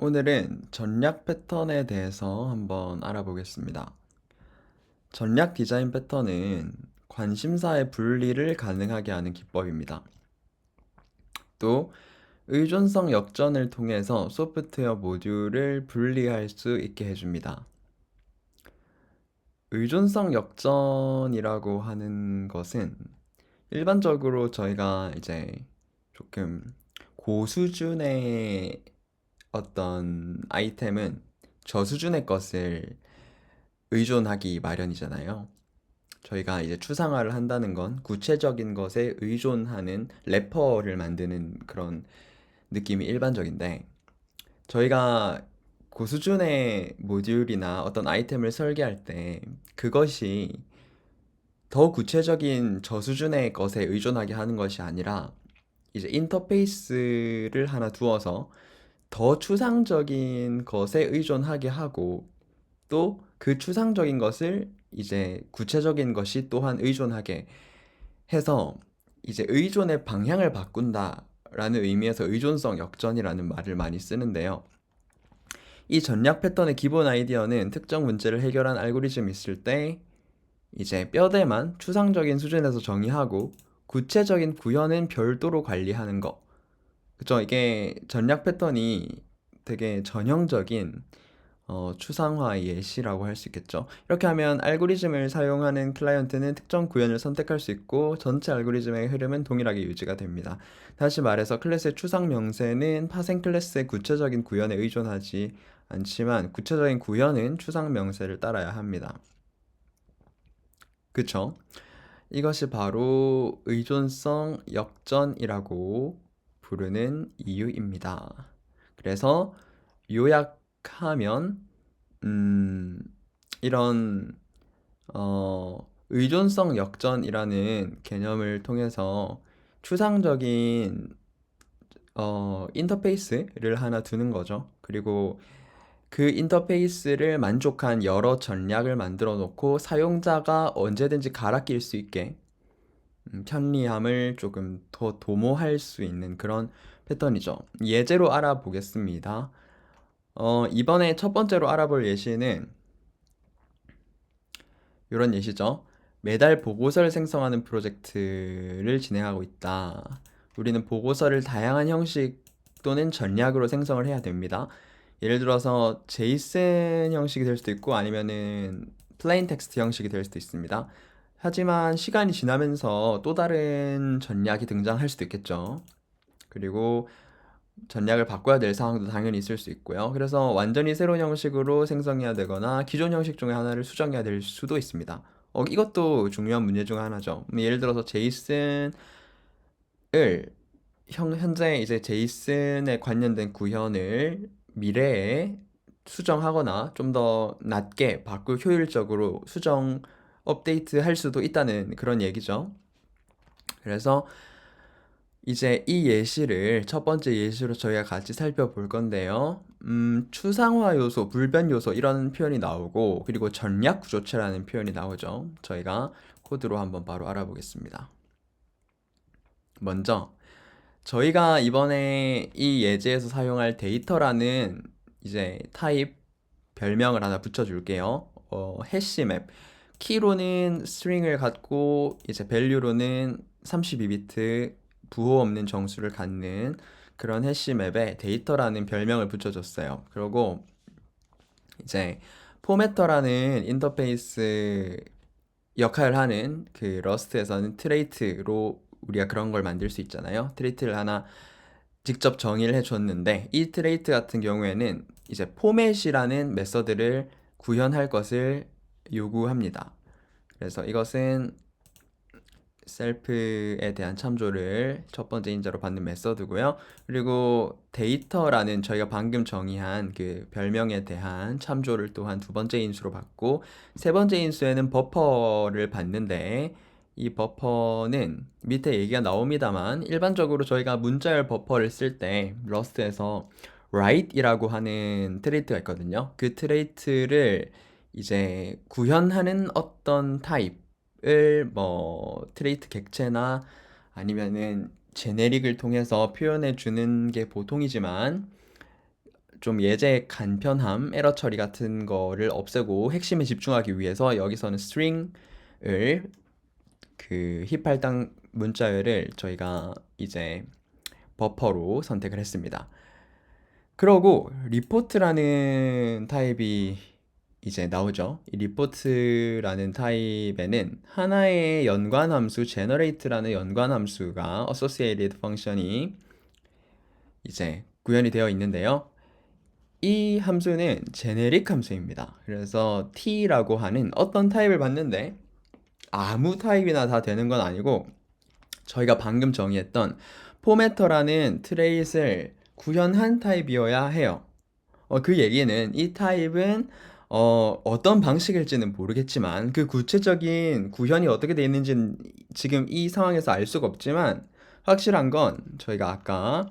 오늘은 전략 패턴에 대해서 한번 알아보겠습니다. 전략 디자인 패턴은 관심사의 분리를 가능하게 하는 기법입니다. 또 의존성 역전을 통해서 소프트웨어 모듈을 분리할 수 있게 해줍니다. 의존성 역전이라고 하는 것은 일반적으로 저희가 이제 조금 고수준의 어떤 아이템은 저 수준의 것을 의존하기 마련이잖아요. 저희가 이제 추상화를 한다는 건 구체적인 것에 의존하는 래퍼를 만드는 그런 느낌이 일반적인데 저희가 고수준의 모듈이나 어떤 아이템을 설계할 때 그것이 더 구체적인 저 수준의 것에 의존하게 하는 것이 아니라 이제 인터페이스를 하나 두어서 더 추상적인 것에 의존하게 하고 또 그 추상적인 것을 이제 구체적인 것이 또한 의존하게 해서 이제 의존의 방향을 바꾼다라는 의미에서 의존성 역전이라는 말을 많이 쓰는데요. 이 전략 패턴의 기본 아이디어는 특정 문제를 해결한 알고리즘이 있을 때 이제 뼈대만 추상적인 수준에서 정의하고 구체적인 구현은 별도로 관리하는 거. 그쵸? 이게 전략 패턴이 되게 전형적인 어, 추상화 예시라고 할 수 있겠죠. 이렇게 하면 알고리즘을 사용하는 클라이언트는 특정 구현을 선택할 수 있고 전체 알고리즘의 흐름은 동일하게 유지가 됩니다. 다시 말해서 클래스의 추상 명세는 파생 클래스의 구체적인 구현에 의존하지 않지만 구체적인 구현은 추상 명세를 따라야 합니다. 그쵸? 이것이 바로 의존성 역전이라고 부르는 이유입니다. 그래서 요약하면 음, 이런 어, 의존성 역전이라는 개념을 통해서 추상적인 어, 인터페이스를 하나 두는 거죠. 그리고 그 인터페이스를 만족한 여러 전략을 만들어 놓고 사용자가 언제든지 갈아 낄 수 있게 음, 편리함을 조금 더 도모할 수 있는 그런 패턴이죠. 예제로 알아보겠습니다. 어, 이번에 첫 번째로 알아볼 예시는 이런 예시죠. 매달 보고서를 생성하는 프로젝트를 진행하고 있다. 우리는 보고서를 다양한 형식 또는 전략으로 생성을 해야 됩니다. 예를 들어서 제이슨 형식이 될 수도 있고 아니면은 플레인 텍스트 형식이 될 수도 있습니다. 하지만 시간이 지나면서 또 다른 전략이 등장할 수도 있겠죠. 그리고 전략을 바꿔야 될 상황도 당연히 있을 수 있고요. 그래서 완전히 새로운 형식으로 생성해야 되거나 기존 형식 중에 하나를 수정해야 될 수도 있습니다. 어, 이것도 중요한 문제 중 하나죠. 음, 예를 들어서 제이슨을 형, 현재 이제 제이슨에 관련된 구현을 미래에 수정하거나 좀 더 낮게 바꿀 효율적으로 수정 업데이트 할 수도 있다는 그런 얘기죠. 그래서 이제 이 예시를 첫 번째 예시로 저희가 같이 살펴볼 건데요. 음, 추상화 요소, 불변 요소 이런 표현이 나오고 그리고 전략 구조체라는 표현이 나오죠. 저희가 코드로 한번 바로 알아보겠습니다. 먼저 저희가 이번에 이 예제에서 사용할 데이터라는 이제 타입 별명을 하나 붙여줄게요. 어, 해시맵. 키로는 스트링을 갖고 이제 밸류로는 32비트 부호 없는 정수를 갖는 그런 해시 맵에 데이터라는 별명을 붙여줬어요. 그리고 이제 포매터라는 인터페이스 역할을 하는 그 러스트에서는 트레이트로 우리가 그런 걸 만들 수 있잖아요. 트레이트를 하나 직접 정의를 해줬는데 이 트레이트 같은 경우에는 이제 포맷이라는 메서드를 구현할 것을 요구합니다. 그래서 이것은 셀프에 대한 참조를 첫 번째 인자로 받는 메서드고요. 그리고 데이터라는 저희가 방금 정의한 그 별명에 대한 참조를 또한 두 번째 인수로 받고 세 번째 인수에는 버퍼를 받는데 이 버퍼는 밑에 얘기가 나옵니다만 일반적으로 저희가 문자열 버퍼를 쓸 때 러스트에서 write이라고 하는 트레이트가 있거든요. 그 트레이트를 이제 구현하는 어떤 타입을 뭐 트레이트 객체나 아니면은 제네릭을 통해서 표현해 주는 게 보통이지만 좀 예제 간편함, 에러 처리 같은 거를 없애고 핵심에 집중하기 위해서 여기서는 string을 그 힙할당 문자열을 저희가 이제 버퍼로 선택을 했습니다. 그러고 리포트라는 타입이 이제 나오죠. 이 리포트라는 타입에는 하나의 연관 함수 generate라는 연관 함수가 associated function이 이제 구현이 되어 있는데요. 이 함수는 제네릭 함수입니다. 그래서 t라고 하는 어떤 타입을 받는데 아무 타입이나 다 되는 건 아니고 저희가 방금 정의했던 포매터라는 트레이스를 구현한 타입이어야 해요. 어, 그 얘기는 이 타입은 어, 어떤 방식일지는 모르겠지만 그 구체적인 구현이 어떻게 되어 있는지는 지금 이 상황에서 알 수가 없지만 확실한 건 저희가 아까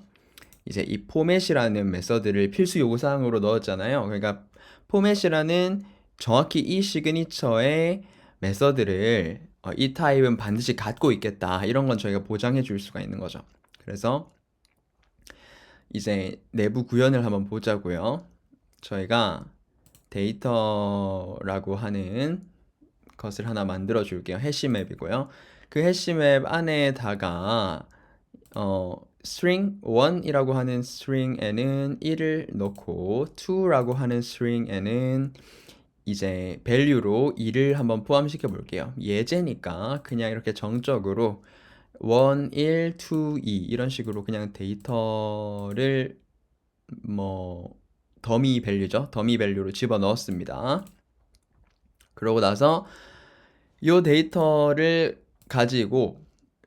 이제 이 포맷이라는 메서드를 필수 요구 사항으로 넣었잖아요. 그러니까 포맷이라는 정확히 이 시그니처의 메서드를 어, 이 타입은 반드시 갖고 있겠다. 이런 건 저희가 보장해 줄 수가 있는 거죠. 그래서 이제 내부 구현을 한번 보자고요. 저희가 데이터라고 하는 것을 하나 만들어 줄게요. 해시맵이고요. 그 해시맵 안에다가 어, string 1이라고 하는 string에는 1을 넣고 2라고 하는 string에는 이제 value로 2를 한번 포함시켜 볼게요. 예제니까 그냥 이렇게 정적으로 1, 1, 2, 2 이런 식으로 그냥 데이터를 뭐 더미 밸류죠. 더미 밸류로 집어 넣었습니다. 그러고 나서 이 데이터를 가지고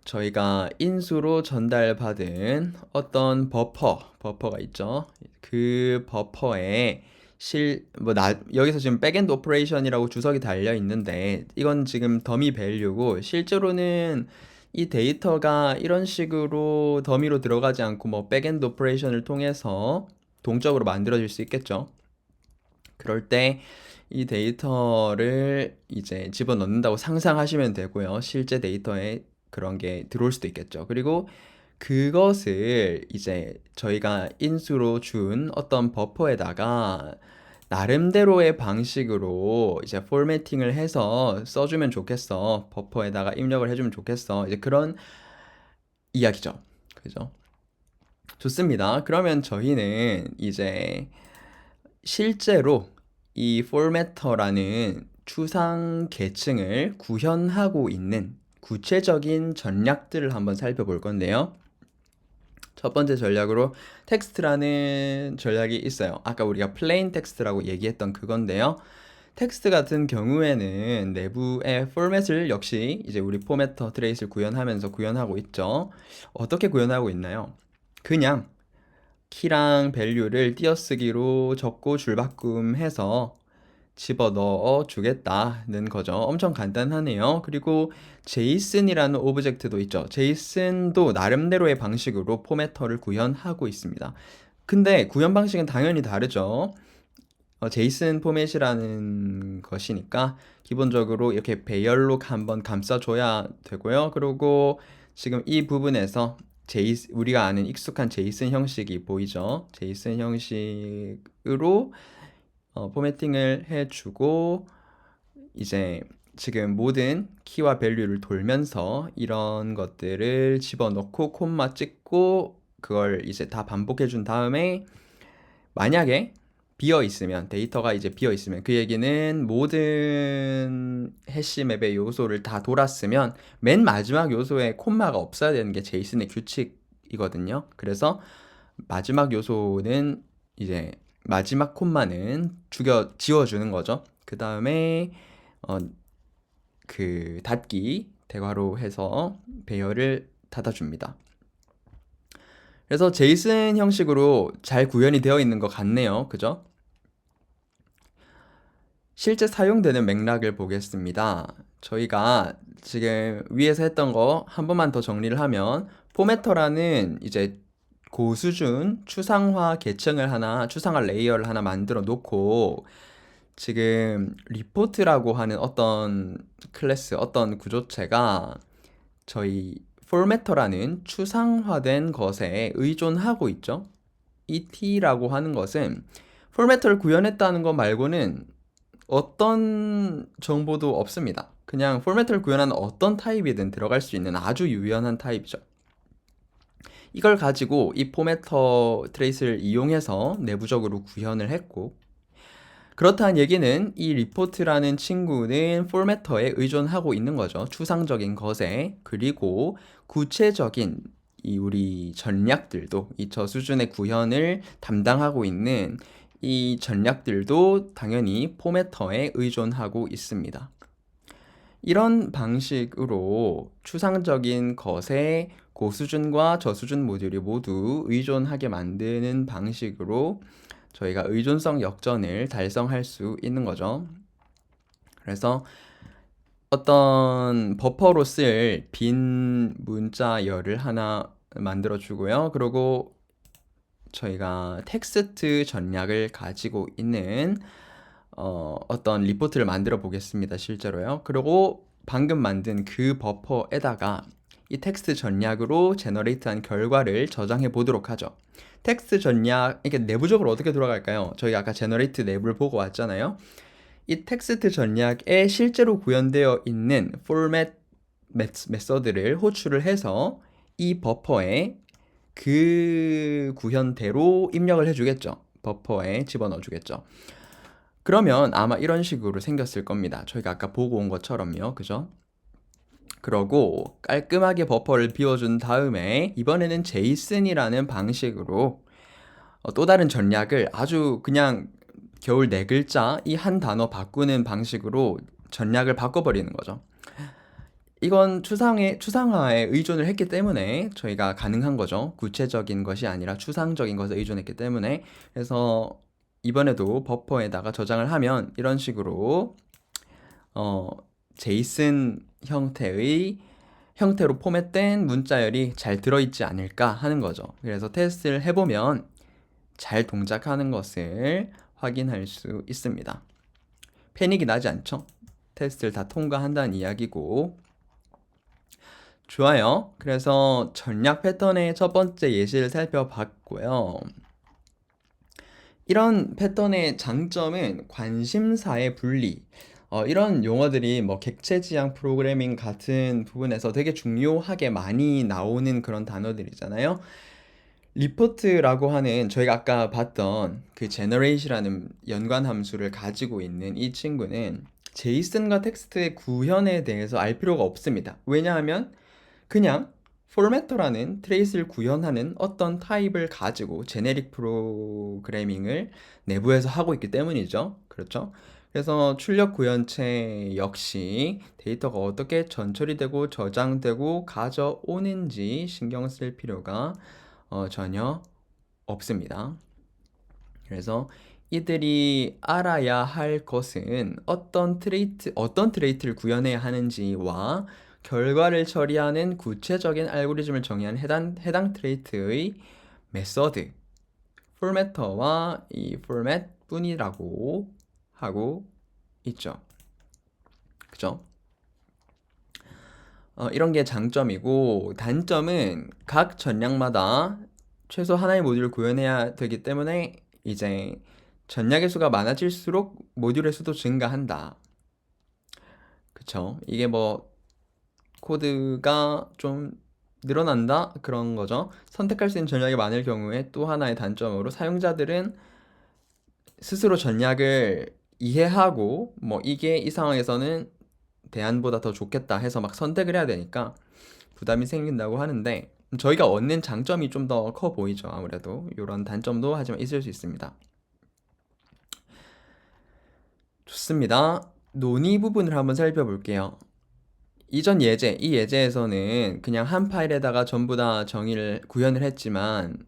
저희가 인수로 전달받은 어떤 버퍼, 버퍼가 있죠. 그 버퍼에 실, 뭐, 나, 여기서 지금 백엔드 오퍼레이션이라고 주석이 달려 있는데, 이건 지금 더미 밸류고, 실제로는 이 데이터가 이런 식으로 더미로 들어가지 않고, 뭐, 백엔드 오퍼레이션을 통해서 동적으로 만들어질 수 있겠죠. 그럴 때 이 데이터를 이제 집어넣는다고 상상하시면 되고요. 실제 데이터에 그런 게 들어올 수도 있겠죠. 그리고 그것을 이제 저희가 인수로 준 어떤 버퍼에다가 나름대로의 방식으로 이제 포매팅을 해서 써주면 좋겠어. 버퍼에다가 입력을 해주면 좋겠어. 이제 그런 이야기죠. 그죠? 좋습니다. 그러면 저희는 이제 실제로 이 포매터라는 추상 계층을 구현하고 있는 구체적인 전략들을 한번 살펴볼 건데요. 첫 번째 전략으로 텍스트라는 전략이 있어요. 아까 우리가 plain 텍스트라고 얘기했던 그건데요. 텍스트 같은 경우에는 내부의 포맷을 역시 이제 우리 포매터 트레이스를 구현하면서 구현하고 있죠. 어떻게 구현하고 있나요? 그냥 키랑 밸류를 띄어쓰기로 적고 줄바꿈 해서 집어 넣어 주겠다는 거죠. 엄청 간단하네요. 그리고 제이슨이라는 오브젝트도 있죠. 제이슨도 나름대로의 방식으로 포매터를 구현하고 있습니다. 근데 구현 방식은 당연히 다르죠. 어, 제이슨 포맷이라는 것이니까 기본적으로 이렇게 배열로 한번 감싸줘야 되고요. 그리고 지금 이 부분에서 제이 우리가 아는 익숙한 제이슨 형식이 보이죠? 제이슨 형식으로 어, 포매팅을 해주고 이제 지금 모든 키와 밸류를 돌면서 이런 것들을 집어넣고 콤마 찍고 그걸 이제 다 반복해 준 다음에 만약에 비어 있으면 데이터가 이제 비어 있으면 그 얘기는 모든 해시 맵의 요소를 다 돌았으면 맨 마지막 요소에 콤마가 없어야 되는 게 제이슨의 규칙이거든요. 그래서 마지막 요소는 이제 마지막 콤마는 죽여 지워주는 거죠. 그 다음에 어, 그 닫기 대괄호 해서 배열을 닫아줍니다. 그래서 제이슨 형식으로 잘 구현이 되어 있는 것 같네요. 그죠? 실제 사용되는 맥락을 보겠습니다. 저희가 지금 위에서 했던 거 한 번만 더 정리를 하면 포매터라는 이제 고수준 추상화 계층을 하나, 추상화 레이어를 하나 만들어 놓고 지금 리포트라고 하는 어떤 클래스, 어떤 구조체가 저희 포매터라는 추상화된 것에 의존하고 있죠. et라고 하는 것은 포맷을 구현했다는 것 말고는 어떤 정보도 없습니다. 그냥 포맷을 구현하는 어떤 타입이든 들어갈 수 있는 아주 유연한 타입이죠. 이걸 가지고 이 포매터 트레이스를 이용해서 내부적으로 구현을 했고 그렇다는 얘기는 이 리포트라는 친구는 포매터에 의존하고 있는 거죠. 추상적인 것에 그리고 구체적인 이 우리 전략들도 이 저 수준의 구현을 담당하고 있는 이 전략들도 당연히 포매터에 의존하고 있습니다. 이런 방식으로 추상적인 것에 고수준과 저수준 모듈이 모두 의존하게 만드는 방식으로 저희가 의존성 역전을 달성할 수 있는 거죠. 그래서 어떤 버퍼로 쓸 빈 문자열을 하나 만들어 주고요. 그리고 저희가 텍스트 전략을 가지고 있는 어, 어떤 리포트를 만들어 보겠습니다. 실제로요. 그리고 방금 만든 그 버퍼에다가 이 텍스트 전략으로 제너레이트한 결과를 저장해 보도록 하죠. 텍스트 전략, 이게 내부적으로 어떻게 돌아갈까요? 저희 아까 제너레이트 내부를 보고 왔잖아요. 이 텍스트 전략에 실제로 구현되어 있는 포맷 메서드를 호출을 해서 이 버퍼에 그 구현대로 입력을 해주겠죠. 버퍼에 집어넣어 주겠죠. 그러면 아마 이런 식으로 생겼을 겁니다. 저희가 아까 보고 온 것처럼요. 그죠? 그러고 깔끔하게 버퍼를 비워준 다음에 이번에는 제이슨이라는 방식으로 어, 또 다른 전략을 아주 그냥 겨울 네 글자 이 한 단어 바꾸는 방식으로 전략을 바꿔버리는 거죠. 이건 추상의, 추상화에 의존을 했기 때문에 저희가 가능한 거죠. 구체적인 것이 아니라 추상적인 것에 의존했기 때문에. 그래서 이번에도 버퍼에다가 저장을 하면 이런 식으로 어, 제이슨 형태의 형태로 포맷된 문자열이 잘 들어있지 않을까 하는 거죠. 그래서 테스트를 해보면 잘 동작하는 것을 확인할 수 있습니다. 패닉이 나지 않죠? 테스트를 다 통과한다는 이야기고 좋아요. 그래서 전략 패턴의 첫 번째 예시를 살펴봤고요. 이런 패턴의 장점은 관심사의 분리. 어, 이런 용어들이 뭐 객체 지향 프로그래밍 같은 부분에서 되게 중요하게 많이 나오는 그런 단어들이잖아요. 리포트라고 하는 저희가 아까 봤던 그 generate이라는 연관 함수를 가지고 있는 이 친구는 제이슨과 텍스트의 구현에 대해서 알 필요가 없습니다. 왜냐하면 그냥 포매터라는 트레이스를 구현하는 어떤 타입을 가지고 제네릭 프로그래밍을 내부에서 하고 있기 때문이죠. 그렇죠? 그래서 출력 구현체 역시 데이터가 어떻게 전처리 되고 저장되고 가져오는지 신경 쓸 필요가 어, 전혀 없습니다. 그래서 이들이 알아야 할 것은 어떤 트레이트, 어떤 트레이트를 구현해야 하는지와 결과를 처리하는 구체적인 알고리즘을 정의한 해당, 해당 트레이트의 메서드, 포매터와 이 포맷 뿐이라고 하고 있죠. 그죠? 어, 이런 게 장점이고 단점은 각 전략마다 최소 하나의 모듈을 구현해야 되기 때문에 이제 전략의 수가 많아질수록 모듈의 수도 증가한다. 그쵸? 이게 뭐 코드가 좀 늘어난다? 그런 거죠. 선택할 수 있는 전략이 많을 경우에 또 하나의 단점으로 사용자들은 스스로 전략을 이해하고 뭐 이게 이 상황에서는 대안보다 더 좋겠다 해서 막 선택을 해야 되니까 부담이 생긴다고 하는데 저희가 얻는 장점이 좀 더 커 보이죠. 아무래도 이런 단점도 하지만 있을 수 있습니다. 좋습니다. 논의 부분을 한번 살펴볼게요. 이전 예제, 이 예제에서는 그냥 한 파일에다가 전부 다 정의를 구현을 했지만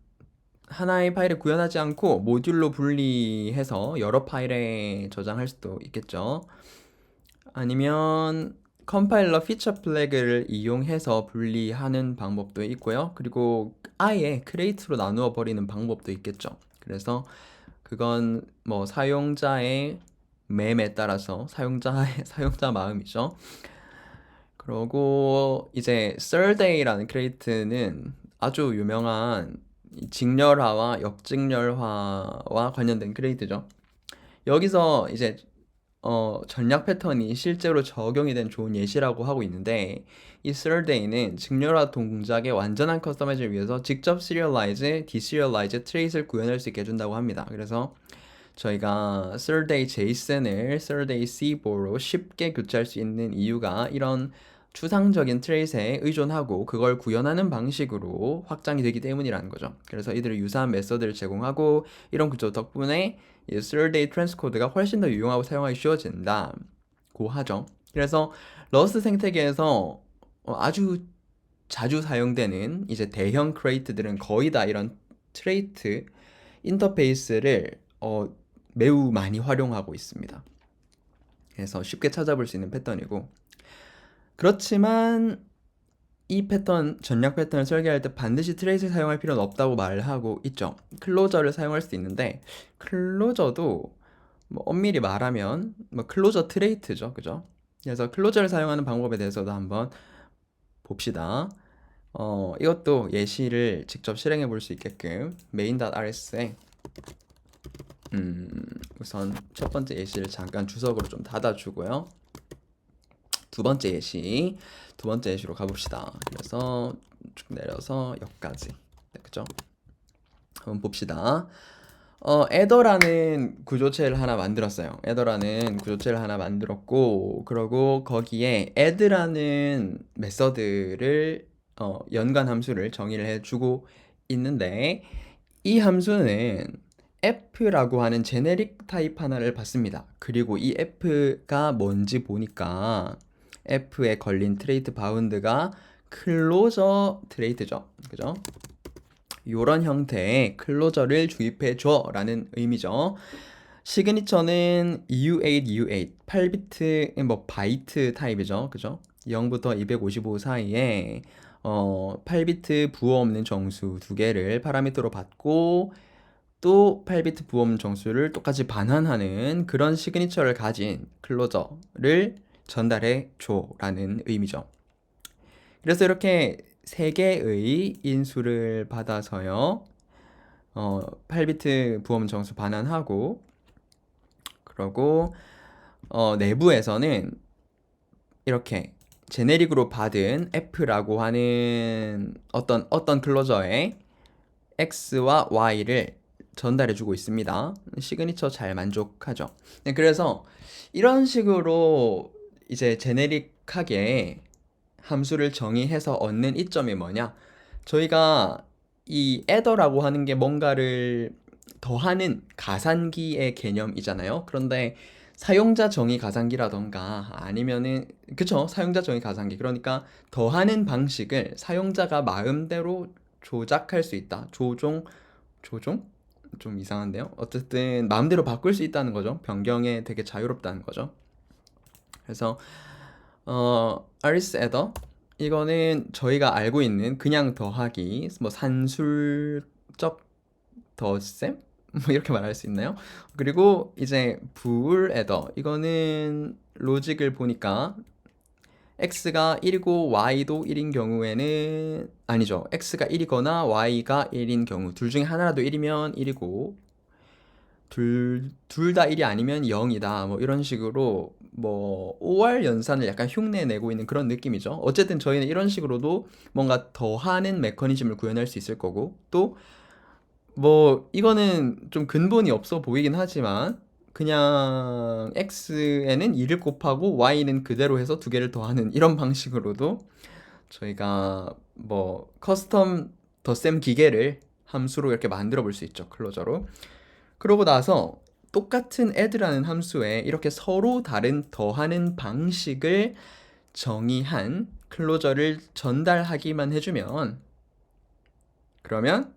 하나의 파일을 구현하지 않고 모듈로 분리해서 여러 파일에 저장할 수도 있겠죠. 아니면 컴파일러 피처 플래그를 이용해서 분리하는 방법도 있고요. 그리고 아예 크레이트로 나누어 버리는 방법도 있겠죠. 그래서 그건 뭐 사용자의 맴에 따라서 사용자의 사용자 마음이죠. 그리고 이제 Survey라는 크레이트는 아주 유명한 이 직렬화와 역직렬화와 관련된 크레디트죠. 여기서 이제 어, 전략 패턴이 실제로 적용이 된 좋은 예시라고 하고 있는데 이 Thirday는 직렬화 동작의 완전한 커스터마이즈를 위해서 직접 serialize, deserialize 트레이스를 구현할 수 있게 해준다고 합니다. 그래서 저희가 Thirdday JSON을 Thirdday C4로 쉽게 교체할 수 있는 이유가 이런 추상적인 트레이스에 의존하고 그걸 구현하는 방식으로 확장이 되기 때문이라는 거죠. 그래서 이들을 유사한 메서드를 제공하고 이런 구조 덕분에 이 Thirdday 트랜스코드가 훨씬 더 유용하고 사용하기 쉬워진다 고 하죠. 그래서 러스트 생태계에서 어, 아주 자주 사용되는 이제 대형 크레이트들은 거의 다 이런 트레이트 인터페이스를 어, 매우 많이 활용하고 있습니다. 그래서 쉽게 찾아볼 수 있는 패턴이고 그렇지만 이 패턴, 전략 패턴을 설계할 때 반드시 트레이스를 사용할 필요는 없다고 말하고 있죠. 클로저를 사용할 수 있는데 클로저도 뭐 엄밀히 말하면 뭐 클로저 트레이트죠. 그죠? 그래서 클로저를 사용하는 방법에 대해서도 한번 봅시다. 어, 이것도 예시를 직접 실행해 볼 수 있게끔 main.rs에 음, 우선 첫 번째 예시를 잠깐 주석으로 좀 닫아주고요. 두 번째 예시, 두 번째 예시로 가봅시다. 그래서 쭉 내려서 여기까지. 네, 그죠? 한번 봅시다. 어, 에더라는 구조체를 하나 만들었어요. 에더라는 구조체를 하나 만들었고, 그러고 거기에 add라는 메서드를 어, 연관 함수를 정의를 해주고 있는데, 이 함수는 f라고 하는 제네릭 타입 하나를 받습니다. 그리고 이 f가 뭔지 보니까 f에 걸린 트레이트 바운드가 클로저 트레이트죠. 그죠? 요런 형태의 클로저를 주입해 줘 라는 의미죠. 시그니처는 EU8, EU8, 8비트, 뭐 바이트 타입이죠. 그죠? 0부터 255 사이에 어, 8비트 부호 없는 정수 두 개를 파라미터로 받고 또 8비트 부호 없는 정수를 똑같이 반환하는 그런 시그니처를 가진 클로저를 전달해 줘라는 의미죠. 그래서 이렇게 세 개의 인수를 받아서요. 어, 8비트 부엄 정수 반환하고 그러고 어, 내부에서는 이렇게 제네릭으로 받은 f라고 하는 어떤 어떤 클로저에 x와 y를 전달해 주고 있습니다. 시그니처 잘 만족하죠. 네, 그래서 이런 식으로 이제 제네릭하게 함수를 정의해서 얻는 이점이 뭐냐? 저희가 이 adder라고 하는 게 뭔가를 더하는 가산기의 개념이잖아요. 그런데 사용자 정의 가산기라던가 아니면은 그쵸? 사용자 정의 가산기. 그러니까 더하는 방식을 사용자가 마음대로 조작할 수 있다. 조종? 조종? 좀 이상한데요? 어쨌든 마음대로 바꿀 수 있다는 거죠. 변경에 되게 자유롭다는 거죠 그래서 어 아리스 에더 이거는 저희가 알고 있는 그냥 더하기 뭐 산술적 덧셈 뭐 이렇게 말할 수 있나요? 그리고 이제 불 에더 이거는 로직을 보니까 x가 1이고 y도 1인 경우에는 아니죠. x가 1이거나 y가 1인 경우 둘 중에 하나라도 1이면 1이고 둘 둘 다 1이 아니면 0이다. 뭐 이런 식으로 뭐 5월 연산을 약간 흉내 내고 있는 그런 느낌이죠. 어쨌든 저희는 이런 식으로도 뭔가 더하는 메커니즘을 구현할 수 있을 거고 또 뭐 이거는 좀 근본이 없어 보이긴 하지만 그냥 x에는 2를 곱하고 y는 그대로 해서 두 개를 더하는 이런 방식으로도 저희가 뭐 커스텀 덧셈 기계를 함수로 이렇게 만들어 볼 수 있죠. 클로저로. 그러고 나서 똑같은 add라는 함수에 이렇게 서로 다른 더하는 방식을 정의한 클로저를 전달하기만 해주면 그러면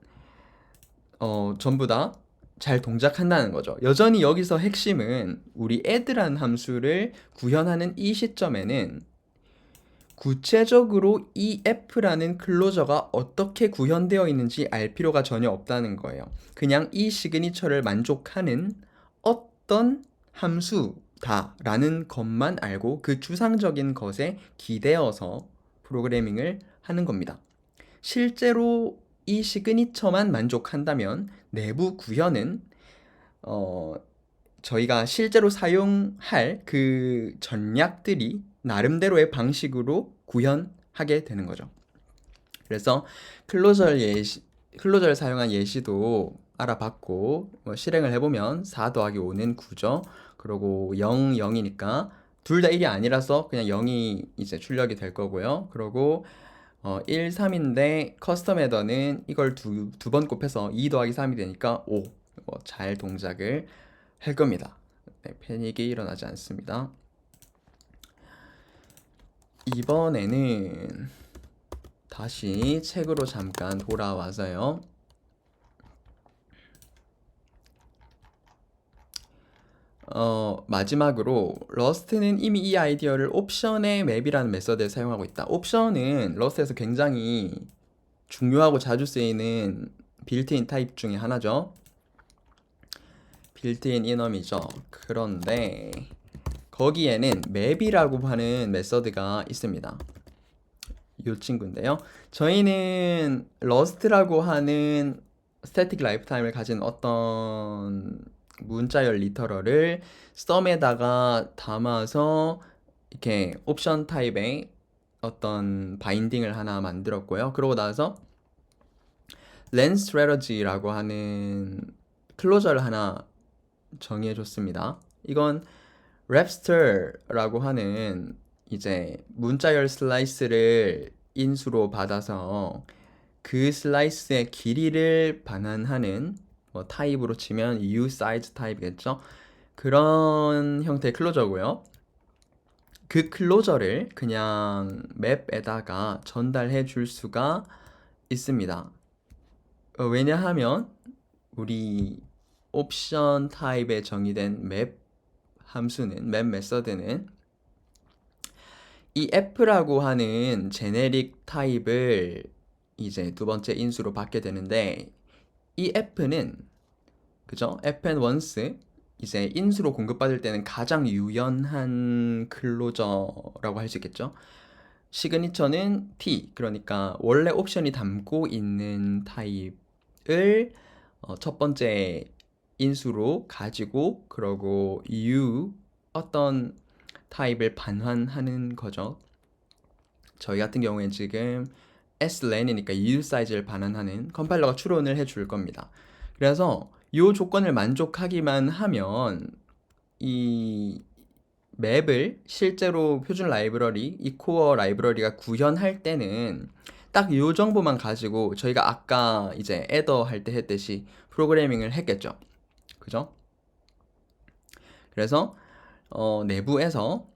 어, 전부 다 잘 동작한다는 거죠. 여전히 여기서 핵심은 우리 add라는 함수를 구현하는 이 시점에는 구체적으로 이 f라는 클로저가 어떻게 구현되어 있는지 알 필요가 전혀 없다는 거예요. 그냥 이 시그니처를 만족하는 어떤 함수다라는 것만 알고 그 추상적인 것에 기대어서 프로그래밍을 하는 겁니다. 실제로 이 시그니처만 만족한다면 내부 구현은 어, 저희가 실제로 사용할 그 전략들이 나름대로의 방식으로 구현하게 되는 거죠. 그래서 클로저 예시, 클로저를 사용한 예시도 알아봤고 뭐 실행을 해보면 4 더하기 5는 9죠. 그리고 0, 0이니까 둘 다 1이 아니라서 그냥 0이 이제 출력이 될 거고요. 그리고 어, 1, 3인데 커스텀 헤더는 이걸 두, 두 번 곱해서 2 더하기 3이 되니까 5. 뭐 잘 동작을 할 겁니다. 네, 패닉이 일어나지 않습니다. 이번에는 다시 책으로 잠깐 돌아와서요. 어, 마지막으로 러스트는 이미 이 아이디어를 옵션의 맵이라는 메서드에 사용하고 있다. 옵션은 러스트에서 굉장히 중요하고 자주 쓰이는 빌트인 타입 중에 하나죠. 빌트인 이넘이죠. 그런데 거기에는 맵이라고 하는 메서드가 있습니다. 이 친구인데요. 저희는 러스트라고 하는 스태틱 라이프타임을 가진 어떤 문자열 리터럴을 썸에다가 담아서 이렇게 옵션 타입의 어떤 바인딩을 하나 만들었고요. 그러고 나서 렌 스트래러지라고 하는 클로저를 하나 정의해 줬습니다. 이건 랩스터라고 하는 이제 문자열 슬라이스를 인수로 받아서 그 슬라이스의 길이를 반환하는 뭐 타입으로 치면 U 사이즈 타입이겠죠. 그런 형태의 클로저고요. 그 클로저를 그냥 맵에다가 전달해 줄 수가 있습니다. 어, 왜냐하면 우리 옵션 타입에 정의된 맵 함수는 맵 메서드는 이 f라고 하는 제네릭 타입을 이제 두 번째 인수로 받게 되는데 이 f는 그죠? fn once 이제 인수로 공급받을 때는 가장 유연한 클로저라고 할 수 있겠죠. 시그니처는 t 그러니까 원래 옵션이 담고 있는 타입을 어, 첫 번째 인수로 가지고 그러고 u 어떤 타입을 반환하는 거죠. 저희 같은 경우엔 지금 slen이니까 u 사이즈를 반환하는 컴파일러가 추론을 해 줄 겁니다. 그래서 이 조건을 만족하기만 하면 이 맵을 실제로 표준 라이브러리, 이 코어 라이브러리가 구현할 때는 딱 이 정보만 가지고 저희가 아까 이제 에더 할 때 했듯이 프로그래밍을 했겠죠. 그죠? 그래서 어, 내부에서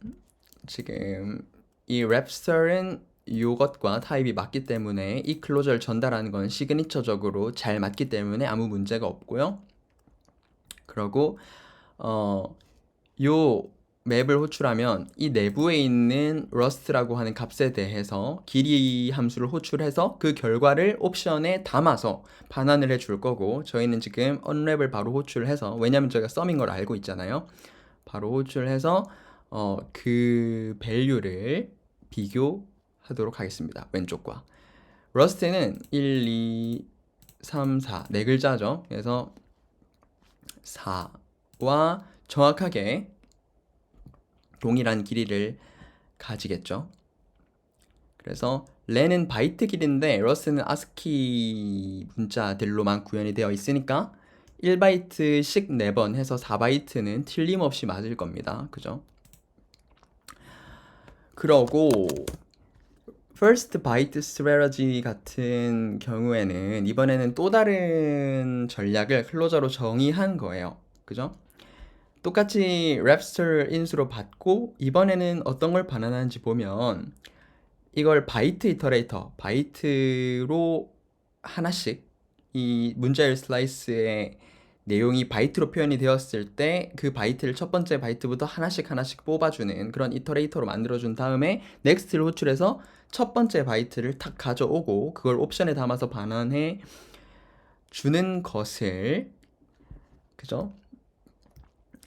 지금 이 랩스터는 이것과 타입이 맞기 때문에 이 클로저를 전달하는 건 시그니처적으로 잘 맞기 때문에 아무 문제가 없고요. 그리고 어, 요 맵을 호출하면 이 내부에 있는 rust라고 하는 값에 대해서 길이 함수를 호출해서 그 결과를 옵션에 담아서 반환을 해줄 거고 저희는 지금 unwrap을 바로 호출해서 왜냐면 저희가 썸인 걸 알고 있잖아요. 바로 호출해서 어, 그 밸류를 비교 하도록 하겠습니다. 왼쪽과. 러스트는 1, 2, 3, 4, 네 글자죠. 그래서 4와 정확하게 동일한 길이를 가지겠죠. 그래서 렌은 바이트 길인데 러스는 아스키 문자들로만 구현이 되어 있으니까 1바이트씩 4번 해서 4바이트는 틀림없이 맞을 겁니다. 그죠? 그러고 first byte strategy 같은 경우에는 이번에는 또 다른 전략을 클로저로 정의한 거예요. 그죠? 똑같이 랩스터 인수로 받고 이번에는 어떤 걸 반환하는지 보면 이걸 바이트 이터레이터 바이트로 하나씩 이 문자열 슬라이스의 내용이 바이트로 표현이 되었을 때 그 바이트를 첫 번째 바이트부터 하나씩 하나씩 뽑아주는 그런 이터레이터로 만들어준 다음에 넥스트를 호출해서 첫 번째 바이트를 탁 가져오고 그걸 옵션에 담아서 반환해 주는 것을 그죠?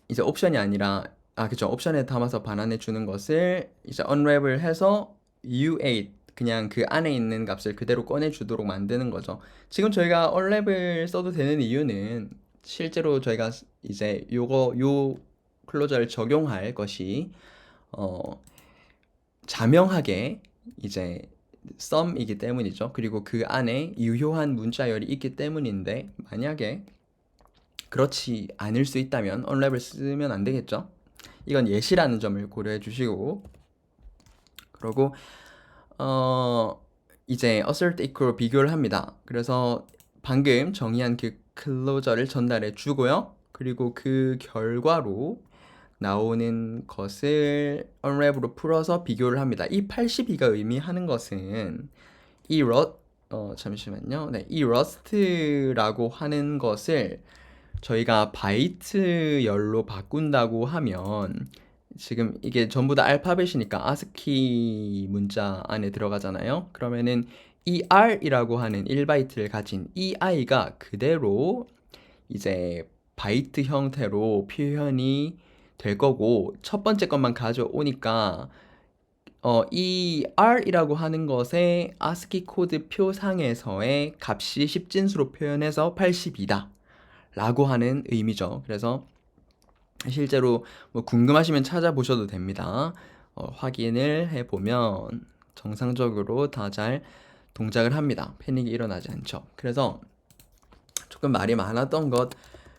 이제 옵션이 아니라 아 그죠 옵션에 담아서 반환해 주는 것을 이제 unwrap을 해서 U8 그냥 그 안에 있는 값을 그대로 꺼내 주도록 만드는 거죠. 지금 저희가 onLab을 써도 되는 이유는 실제로 저희가 이제 요거 요 클로저를 적용할 것이 어 자명하게 이제 썸이기 때문이죠. 그리고 그 안에 유효한 문자열이 있기 때문인데 만약에 그렇지 않을 수 있다면 onLab을 쓰면 안 되겠죠. 이건 예시라는 점을 고려해 주시고 그러고 어 이제 assert equal 비교를 합니다. 그래서 방금 정의한 그 클로저를 전달해 주고요. 그리고 그 결과로 나오는 것을 unwrap으로 풀어서 비교를 합니다. 이 82가 의미하는 것은 이 러, 어, 잠시만요. 네, 이 rust라고 하는 것을 저희가 바이트 열로 바꾼다고 하면 지금 이게 전부 다 알파벳이니까 아스키 문자 안에 들어가잖아요. 그러면은 이 R이라고 하는 1바이트를 가진 이 I가 그대로 이제 바이트 형태로 표현이 될 거고 첫 번째 것만 가져오니까 어, 이 R이라고 하는 것의 아스키 코드 표상에서의 값이 10진수로 표현해서 82다 라고 하는 의미죠. 그래서 실제로 뭐 궁금하시면 찾아보셔도 됩니다. 어, 확인을 해보면 정상적으로 다 잘 동작을 합니다. 패닉이 일어나지 않죠. 그래서 조금 말이 많았던 것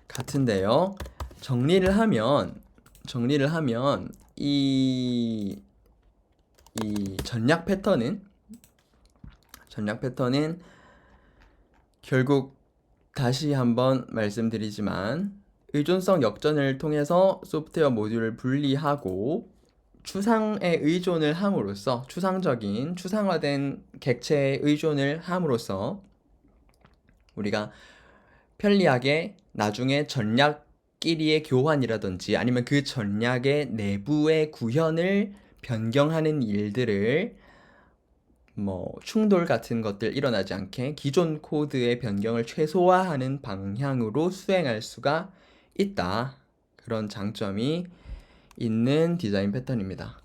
같은데요. 정리를 하면 정리를 하면 이, 이 전략 패턴은 전략 패턴은 결국 다시 한번 말씀드리지만 의존성 역전을 통해서 소프트웨어 모듈을 분리하고 추상에 의존을 함으로써 추상적인 추상화된 객체에 의존을 함으로써 우리가 편리하게 나중에 전략끼리의 교환이라든지 아니면 그 전략의 내부의 구현을 변경하는 일들을 뭐 충돌 같은 것들 일어나지 않게 기존 코드의 변경을 최소화하는 방향으로 수행할 수가 있다. 그런 장점이 있는 디자인 패턴입니다.